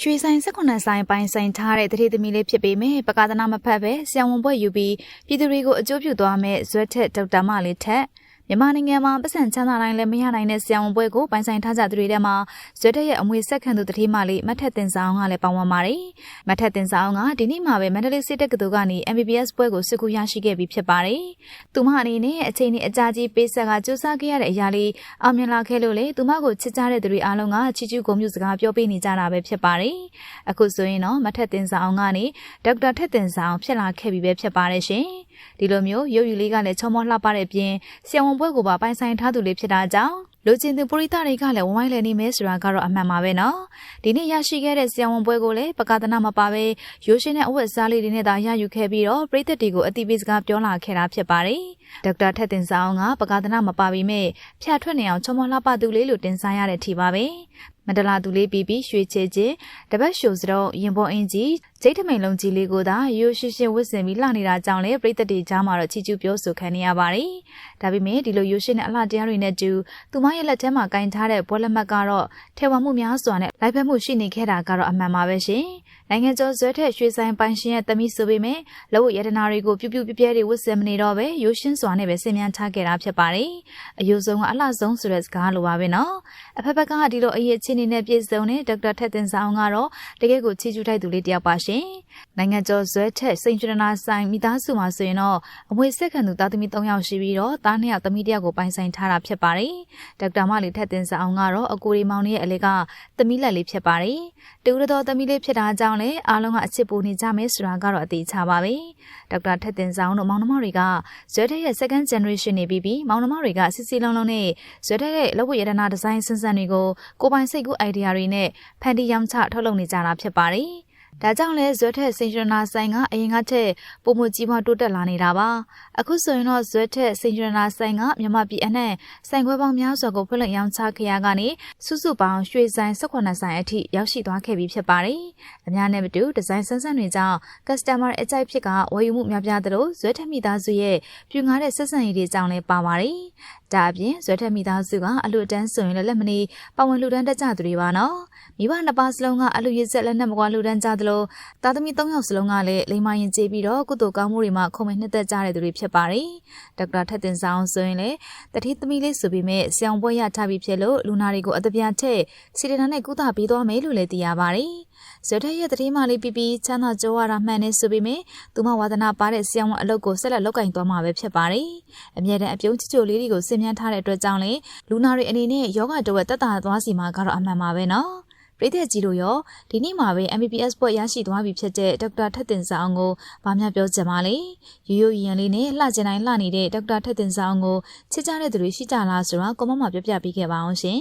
ရွှေဆိုင်၁9ဆိုင်ပိုင်ဆိုင်ထားတဲ့တတိသမီးလေးဖြစ်ပေမဲ့ပကာသနာမဖတ်ပဲဆံဝန်ဘွဲ့ယူပြီးပြည်သူတွေကိုအကျိုးပြုသွားမဲ့ဇွတ်ထက်ဒေါက်တာမလေးထက် မြန်မာနိုင်ငံမှာပတ်စံချမ်းသာတိုင်းလည်းမရနိုင်တဲ့ဆံဝန်ဘွဲ့ကိုပိုင်ဆိုင်ထားကြသူတွေထဲမှာဇွတ်ထက်ရဲ့အမွေဆက်ခံသူတတိမလေးမတ်ထက်တင်ဆောင်ကလည်းပါဝင်ပါတယ်။မတ်ထက်တင်ဆောင်ကဒီနေ့မှာပဲမန္တလေးစစ်တပ်ကတူကနေ MBBS ဘွဲ့ကိုစစ်ကူရရှိခဲ့ပြီးဖြစ်ပါတယ်။သူမအနေနဲ့အချိန်နဲ့အကြာကြီးပေးဆက်ကစူးစမ်းခဲ့ရတဲ့အရာလေးအောင်မြင်လာခဲ့လို့လေသူမကိုချစ်ကြတဲ့သူတွေအားလုံးကချီးကျူးဂုဏ်ပြုစကားပြောပေးနေကြတာပဲဖြစ်ပါတယ်။အခုဆိုရင်တော့မထက်တင်ဆောင်ကနေဒေါက်တာထက်တင်ဆောင်ဖြစ်လာခဲ့ပြီပဲဖြစ်ပါတယ်ရှင်။ ဒီလိုမျိုးရုပ်ရည်လေးကလည်းချောမောလှပတဲ့ပြင်ဆံဝန်ဘွဲကိုပါပိုင်ဆိုင်ထားသူလေးဖြစ်တာကြောင့်လူချင်းသူပရိသတ်တွေကလည်းဝိုင်းလည်နေမဲဆိုတာကတော့အမှန်ပါပဲနော်ဒီနေ့ရရှိခဲ့တဲ့ဆံဝန်ပွဲကိုလည်းပကာသနာမပါပဲရိုးရှင်းတဲ့အဝတ်စားလေးတွေနဲ့သာရယူခဲ့ပြီးတော့ပရိသတ်တွေကိုအတိပေးစကားပြောလာခဲ့တာဖြစ်ပါတယ်ဒေါက်တာထက်တင်ဆောင်ကပကာသနာမပါပေမဲ့ဖြတ်ထွက်နေအောင်ချောမောလှပသူလေးလို့တင်စားရတဲ့ထီပါပဲမန္တလာသူလေးပြီးပြီးရွှေချေချင်းတပတ်ရှိုစတော့ရင်ပေါ်အင်ကြီးဂျိတ်ထမိန်လုံးကြီးလေးကိုသာရိုးရှင်းရှင်းဝတ်ဆင်ပြီးလှနေတာကြောင့်လေပြိသက်တွေကြားမှာတော့ချီကျူးပြောဆိုခံနေရပါတယ်။ဒါပေမဲ့ဒီလိုရိုးရှင်းတဲ့အလှတရားတွေနဲ့တူသူမရဲ့လက်ထဲမှာကင်ထားတဲ့ပွဲလက်မှတ်ကတော့ထေဝါမှုများစွာနဲ့လိုက်ဖက်မှုရှိနေခဲ့တာကတော့အမှန်ပါပဲရှင်။နိုင်ငံကျော်ဇွဲထက်ရွှေဆိုင်ပိုင်ရှင်ရဲ့တမိဆိုပေမဲ့လဝရတနာတွေကိုပြူပြူပြပြတွေဝတ်ဆင်မနေတော့ပဲရိုးရှင်းစွာနဲ့ပဲဆင်မြန်းထားခဲ့တာဖြစ်ပါတယ်။အယုဆုံးကအလှဆုံးဆိုတဲ့စကားလိုပါပဲနော်။အဖက်ဖက်ကဒီလိုအရေးချင်းနေနဲ့ပြည့်စုံတဲ့ဒေါက်တာထက်တင်ဆောင်ကတော့တကယ်ကိုချီကျူးထိုက်သူလေးတယောက်ပါရှင်။နိုင်ငံကျော်ဇွဲထက်စိန်ချရနာဆိုင်မိသားစုမှာဆိုရင်တော့အမွေဆက်ခံသူသားသမီး၃ယောက်ရှိပြီးတော့သား၂ယောက်သမီးတစ်ယောက်ကိုပိုင်ဆိုင်ထားတာဖြစ်ပါတယ်။ဒေါက်တာမလေးထက်တင်ဆောင်ကတော့အကိုရီမောင်လေးရဲ့အလေးကသမီးလက်လေးဖြစ်ပါတယ်။တူရတော်သမီးလေးဖြစ်တာကြောင့်လည်းအားလုံးကအချစ်ပူနေကြမယ်ဆိုတာကတော့အသေးချပါပဲ။ဒေါက်တာထက်တင်ဆောင်တို့မောင်နှမတွေကဇွဲထက်ရဲ့ second generation နေပြီးပြီးမောင်နှမတွေကစစ်စစ်လုံးလုံးနဲ့ဇွဲထက်ရဲ့လက်ဝတ်ရတနာဒီဇိုင်းဆန်းဆန်းတွေကိုကိုပိုင်စိတ်ကူး idea တွေနဲ့ဖန်တီးရောင်းချထုတ်လုပ်နေကြတာဖြစ်ပါတယ်။ ဒါကြောင့်လဲဇွဲထက်စိန်ရနာဆိုင်ကအရင်ကထက်ပုံမကြီးပွားတိုးတက်လာနေတာပါအခုဆိုရင်တော့ဇွဲထက်စိန်ရနာဆိုင်ကမြမပြည်အနှံ့ဆိုင်ခွဲပေါင်းများစွာကိုဖွင့်လှစ်ရောင်းချခဲ့ရကနေစုစုပေါင်းရွှေဆိုင်18ဆိုင်အထိရောက်ရှိသွားခဲ့ပြီဖြစ်ပါတယ်အများနဲ့မတူဒီဇိုင်းဆန်းဆန်းတွေကြောင့် customer အကြိုက်ဖြစ်ကဝယ်ယူမှုများပြားသလိုဇွဲထက်မိသားစုရဲ့ပြူငါတဲ့ဆက်ဆံရေးတွေကြောင့်လည်းပါပါတယ်ဒါအပြင်ဇွဲထက်မိသားစုကအလူတန်းဆိုရင်လည်းလက်မနေပဝင်လူတန်းတက်ကြသူတွေပါနော်မိဘနှစ်ပါးစလုံးကအလူရစ်ဆက်လက်နဲ့မကွာလူတန်းကြသလိုသားသမီး၃ယောက်စလုံးကလည်းလိမ္မာရင်ကျေးပြီးတော့ကုသိုလ်ကောင်းမှုတွေမှာခုံမနှစ်သက်ကြတဲ့သူတွေဖြစ်ပါတယ်ဒေါက်တာထက်တင်ဆောင်ဆိုရင်လည်းတတိသမီးလေးဆိုပေမဲ့ဆရာပွဲရထားပြီးဖြစ်လို့လူနာတွေကိုအတပြားထက်စီရနာနဲ့ကုသပေးသွားမယ်လို့လည်းသိရပါတယ်ဇွဲထက်ရဲ့တတိမလေးပြီးပြီးချမ်းသာကြိုးရတာမှန်နေဆိုပေမဲ့သူမဝါသနာပါတဲ့ဆရာဝန်အလုပ်ကိုဆက်လက်လုပ်ကင်သွားမှာပဲဖြစ်ပါတယ်အမြဲတမ်းအပြုံးချချိုလေးတွေကိုစင်မြန်းထားတဲ့အတွက်ကြောင့်လေလူနာတွေအနေနဲ့ယောဂတဝက်တက်တာသွားစီမှာကတော့အမှန်ပါပဲနော် ပရိသတ်ကြီးတို့ရောဒီနေ့မှာပဲ MBBS ဘွဲ့ရရှိသွားပြီဖြစ်တဲ့ဒေါက်တာထက်တင်စာအောင်ကိုဗာများပြောချင်ပါလေရိုးရိုးရန်လေးနဲ့လှကျင်တိုင်းလှနေတဲ့ဒေါက်တာထက်တင်စာအောင်ကိုချစ်ကြတဲ့သူတွေရှိကြလားဆိုတော့ကွန်မန့်မှာပြောပြပေးခဲ့ပါအောင်ရှင်